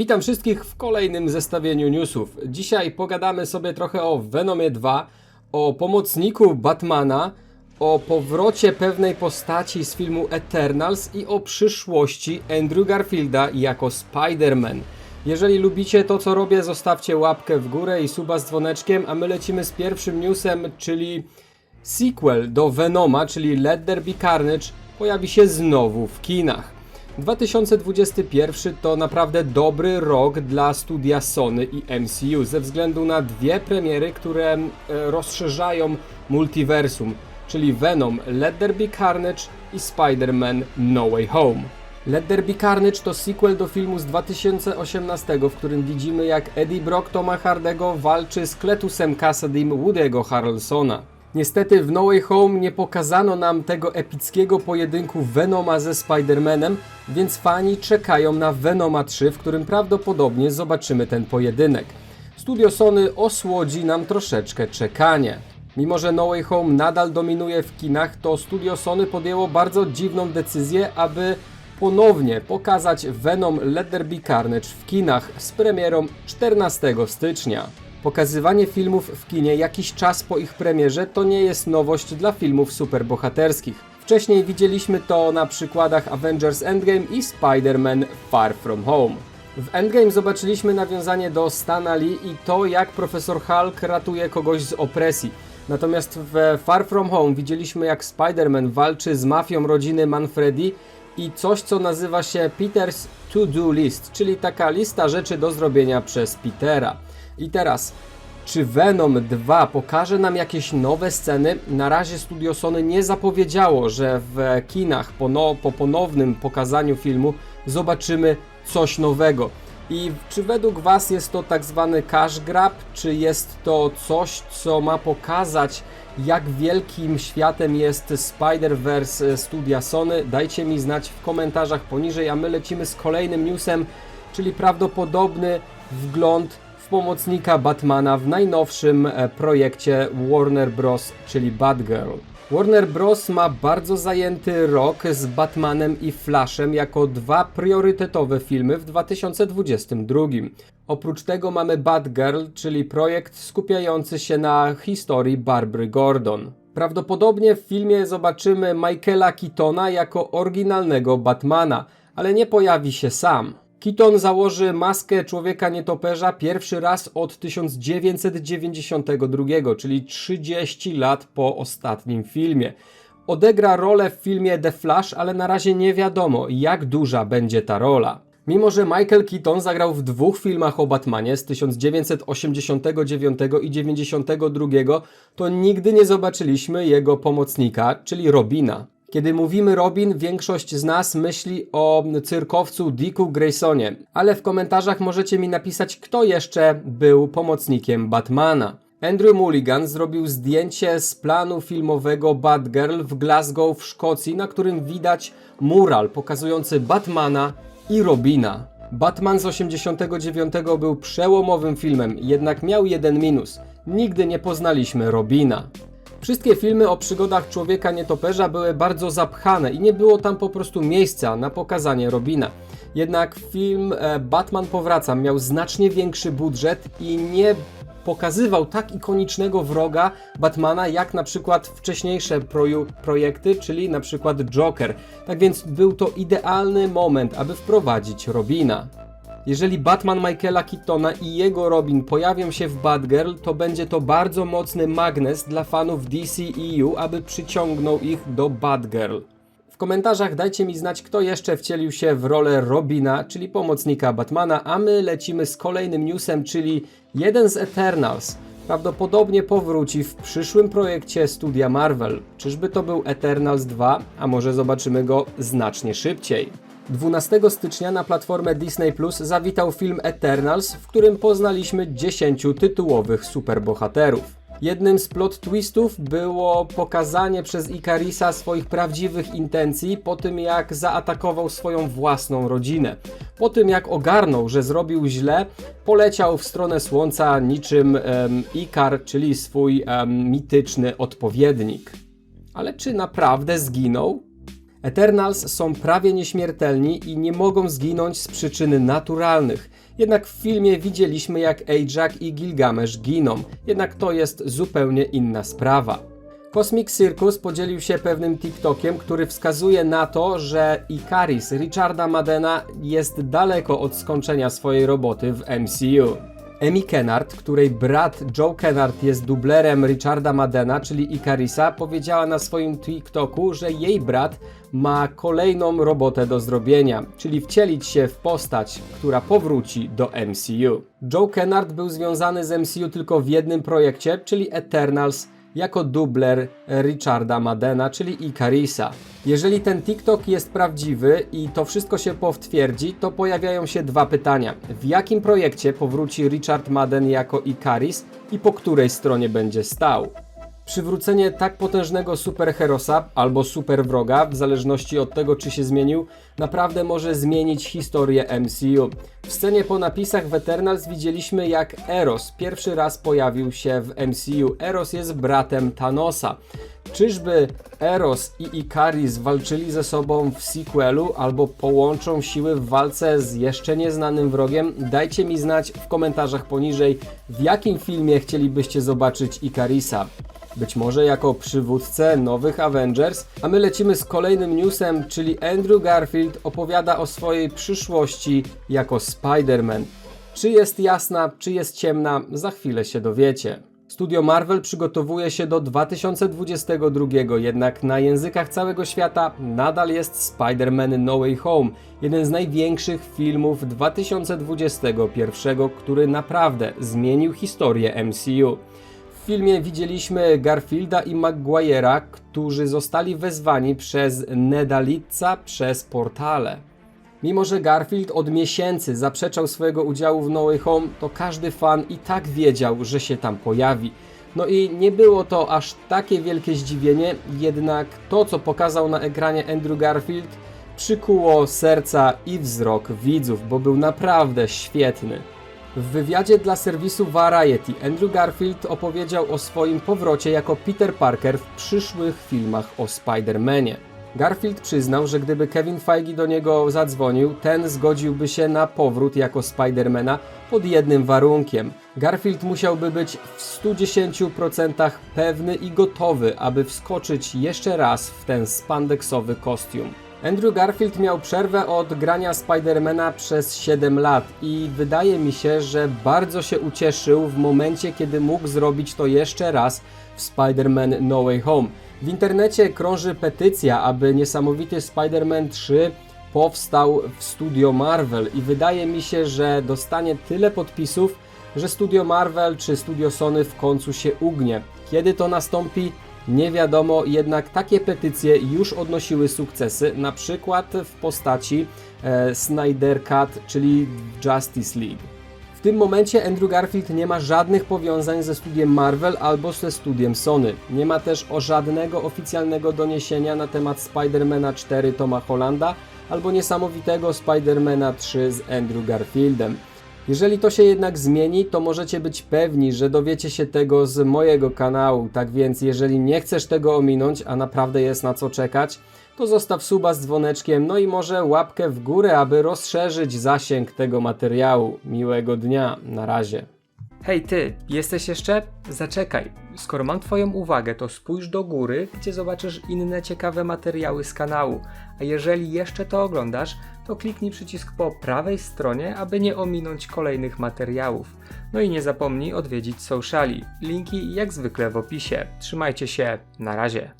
Witam wszystkich w kolejnym zestawieniu newsów. Dzisiaj pogadamy sobie trochę o Venomie 2, o pomocniku Batmana, o powrocie pewnej postaci z filmu Eternals i o przyszłości Andrew Garfielda jako Spider-Man. Jeżeli lubicie to, co robię, zostawcie łapkę w górę i suba z dzwoneczkiem, a my lecimy z pierwszym newsem, czyli sequel do Venoma, czyli Let There Be Carnage, pojawi się znowu w kinach. 2021 to naprawdę dobry rok dla studia Sony i MCU ze względu na dwie premiery, które e, rozszerzają multiversum, czyli Venom Let There Be Carnage i Spider-Man No Way Home. Let There Be Carnage to sequel do filmu z 2018, w którym widzimy jak Eddie Brock Toma Hardego walczy z Kletusem Cassadym Woody'ego Harrelsona. Niestety w No Way Home nie pokazano nam tego epickiego pojedynku Venoma ze Spider-Manem, więc fani czekają na Venoma 3, w którym prawdopodobnie zobaczymy ten pojedynek. Studio Sony osłodzi nam troszeczkę czekanie. Mimo, że No Way Home nadal dominuje w kinach, to studio Sony podjęło bardzo dziwną decyzję, aby ponownie pokazać Venom Let There Carnage w kinach z premierą 14 stycznia. Pokazywanie filmów w kinie jakiś czas po ich premierze to nie jest nowość dla filmów superbohaterskich. Wcześniej widzieliśmy to na przykładach Avengers Endgame i Spider-Man Far From Home. W Endgame zobaczyliśmy nawiązanie do Stana Lee i to jak profesor Hulk ratuje kogoś z opresji. Natomiast w Far From Home widzieliśmy jak Spider-Man walczy z mafią rodziny Manfredi i coś co nazywa się Peter's To-Do List, czyli taka lista rzeczy do zrobienia przez Petera. I teraz, czy Venom 2 pokaże nam jakieś nowe sceny? Na razie studio Sony nie zapowiedziało, że w kinach po, po ponownym pokazaniu filmu zobaczymy coś nowego. I czy według Was jest to tak zwany cash grab, czy jest to coś, co ma pokazać, jak wielkim światem jest Spider-Verse studia Sony? Dajcie mi znać w komentarzach poniżej, a my lecimy z kolejnym newsem, czyli prawdopodobny wgląd pomocnika Batmana w najnowszym e, projekcie Warner Bros., czyli Batgirl. Warner Bros. ma bardzo zajęty rok z Batmanem i Flashem jako dwa priorytetowe filmy w 2022. Oprócz tego mamy Batgirl, czyli projekt skupiający się na historii Barbary Gordon. Prawdopodobnie w filmie zobaczymy Michaela Keatona jako oryginalnego Batmana, ale nie pojawi się sam. Keaton założy maskę człowieka nietoperza pierwszy raz od 1992, czyli 30 lat po ostatnim filmie. Odegra rolę w filmie The Flash, ale na razie nie wiadomo, jak duża będzie ta rola. Mimo, że Michael Keaton zagrał w dwóch filmach o Batmanie z 1989 i 1992, to nigdy nie zobaczyliśmy jego pomocnika, czyli Robina. Kiedy mówimy Robin, większość z nas myśli o cyrkowcu Dicku Graysonie, ale w komentarzach możecie mi napisać, kto jeszcze był pomocnikiem Batmana. Andrew Mulligan zrobił zdjęcie z planu filmowego Batgirl w Glasgow w Szkocji, na którym widać mural pokazujący Batmana i Robina. Batman z 89 był przełomowym filmem, jednak miał jeden minus. Nigdy nie poznaliśmy Robina. Wszystkie filmy o przygodach człowieka nietoperza były bardzo zapchane i nie było tam po prostu miejsca na pokazanie Robina. Jednak film e, Batman Powraca miał znacznie większy budżet i nie pokazywał tak ikonicznego wroga Batmana jak na przykład wcześniejsze proju- projekty, czyli na przykład Joker. Tak więc był to idealny moment, aby wprowadzić Robina. Jeżeli Batman Michaela Keatona i jego Robin pojawią się w Batgirl, to będzie to bardzo mocny magnes dla fanów DCEU, aby przyciągnął ich do Batgirl. W komentarzach dajcie mi znać, kto jeszcze wcielił się w rolę Robina, czyli pomocnika Batmana, a my lecimy z kolejnym newsem, czyli jeden z Eternals. Prawdopodobnie powróci w przyszłym projekcie studia Marvel. Czyżby to był Eternals 2, a może zobaczymy go znacznie szybciej. 12 stycznia na platformę Disney Plus zawitał film Eternals, w którym poznaliśmy 10 tytułowych superbohaterów. Jednym z plot twistów było pokazanie przez Ikarisa swoich prawdziwych intencji po tym jak zaatakował swoją własną rodzinę. Po tym jak ogarnął, że zrobił źle, poleciał w stronę słońca niczym em, Ikar, czyli swój em, mityczny odpowiednik. Ale czy naprawdę zginął? Eternals są prawie nieśmiertelni i nie mogą zginąć z przyczyn naturalnych. Jednak w filmie widzieliśmy jak Ajax i Gilgamesz giną, jednak to jest zupełnie inna sprawa. Cosmic Circus podzielił się pewnym TikTokiem, który wskazuje na to, że Icaris Richarda Madena jest daleko od skończenia swojej roboty w MCU. Amy Kennard, której brat Joe Kennard jest dublerem Richarda Madena, czyli Icarisa, powiedziała na swoim TikToku, że jej brat ma kolejną robotę do zrobienia, czyli wcielić się w postać, która powróci do MCU. Joe Kennard był związany z MCU tylko w jednym projekcie, czyli Eternals, jako dubler Richarda Madena, czyli Icarisa. Jeżeli ten TikTok jest prawdziwy i to wszystko się potwierdzi, to pojawiają się dwa pytania. W jakim projekcie powróci Richard Madden jako Icaris i po której stronie będzie stał? Przywrócenie tak potężnego superherosa albo superwroga, w zależności od tego czy się zmienił, naprawdę może zmienić historię MCU. W scenie po napisach w Eternals widzieliśmy jak Eros pierwszy raz pojawił się w MCU. Eros jest bratem Thanosa. Czyżby Eros i Ikaris walczyli ze sobą w sequelu albo połączą siły w walce z jeszcze nieznanym wrogiem? Dajcie mi znać w komentarzach poniżej, w jakim filmie chcielibyście zobaczyć Ikarisa. Być może jako przywódcę nowych Avengers, a my lecimy z kolejnym newsem, czyli Andrew Garfield opowiada o swojej przyszłości jako Spider-Man. Czy jest jasna, czy jest ciemna, za chwilę się dowiecie. Studio Marvel przygotowuje się do 2022, jednak na językach całego świata nadal jest Spider-Man No Way Home, jeden z największych filmów 2021, który naprawdę zmienił historię MCU. Filmie widzieliśmy Garfielda i Maguire'a, którzy zostali wezwani przez Nedalitza przez portale. Mimo, że Garfield od miesięcy zaprzeczał swojego udziału w No Home, to każdy fan i tak wiedział, że się tam pojawi. No i nie było to aż takie wielkie zdziwienie, jednak to, co pokazał na ekranie Andrew Garfield, przykuło serca i wzrok widzów, bo był naprawdę świetny. W wywiadzie dla serwisu Variety Andrew Garfield opowiedział o swoim powrocie jako Peter Parker w przyszłych filmach o Spider-Manie. Garfield przyznał, że gdyby Kevin Feige do niego zadzwonił, ten zgodziłby się na powrót jako Spidermana pod jednym warunkiem. Garfield musiałby być w 110% pewny i gotowy, aby wskoczyć jeszcze raz w ten spandeksowy kostium. Andrew Garfield miał przerwę od grania Spidermana przez 7 lat i wydaje mi się, że bardzo się ucieszył w momencie, kiedy mógł zrobić to jeszcze raz w Spider-Man No Way Home. W internecie krąży petycja, aby niesamowity Spider-Man 3 powstał w studio Marvel i wydaje mi się, że dostanie tyle podpisów, że studio Marvel czy studio Sony w końcu się ugnie. Kiedy to nastąpi? Nie wiadomo, jednak takie petycje już odnosiły sukcesy, na przykład w postaci e, Snyder Cut, czyli Justice League. W tym momencie Andrew Garfield nie ma żadnych powiązań ze studiem Marvel albo ze studiem Sony. Nie ma też o żadnego oficjalnego doniesienia na temat Spidermana 4 Toma Hollanda albo niesamowitego Spidermana 3 z Andrew Garfieldem. Jeżeli to się jednak zmieni, to możecie być pewni, że dowiecie się tego z mojego kanału. Tak więc, jeżeli nie chcesz tego ominąć, a naprawdę jest na co czekać, to zostaw suba z dzwoneczkiem, no i może łapkę w górę, aby rozszerzyć zasięg tego materiału. Miłego dnia, na razie. Hej ty, jesteś jeszcze? Zaczekaj. Skoro mam Twoją uwagę, to spójrz do góry, gdzie zobaczysz inne ciekawe materiały z kanału. A jeżeli jeszcze to oglądasz, to kliknij przycisk po prawej stronie, aby nie ominąć kolejnych materiałów. No i nie zapomnij odwiedzić sociali. Linki jak zwykle w opisie. Trzymajcie się, na razie.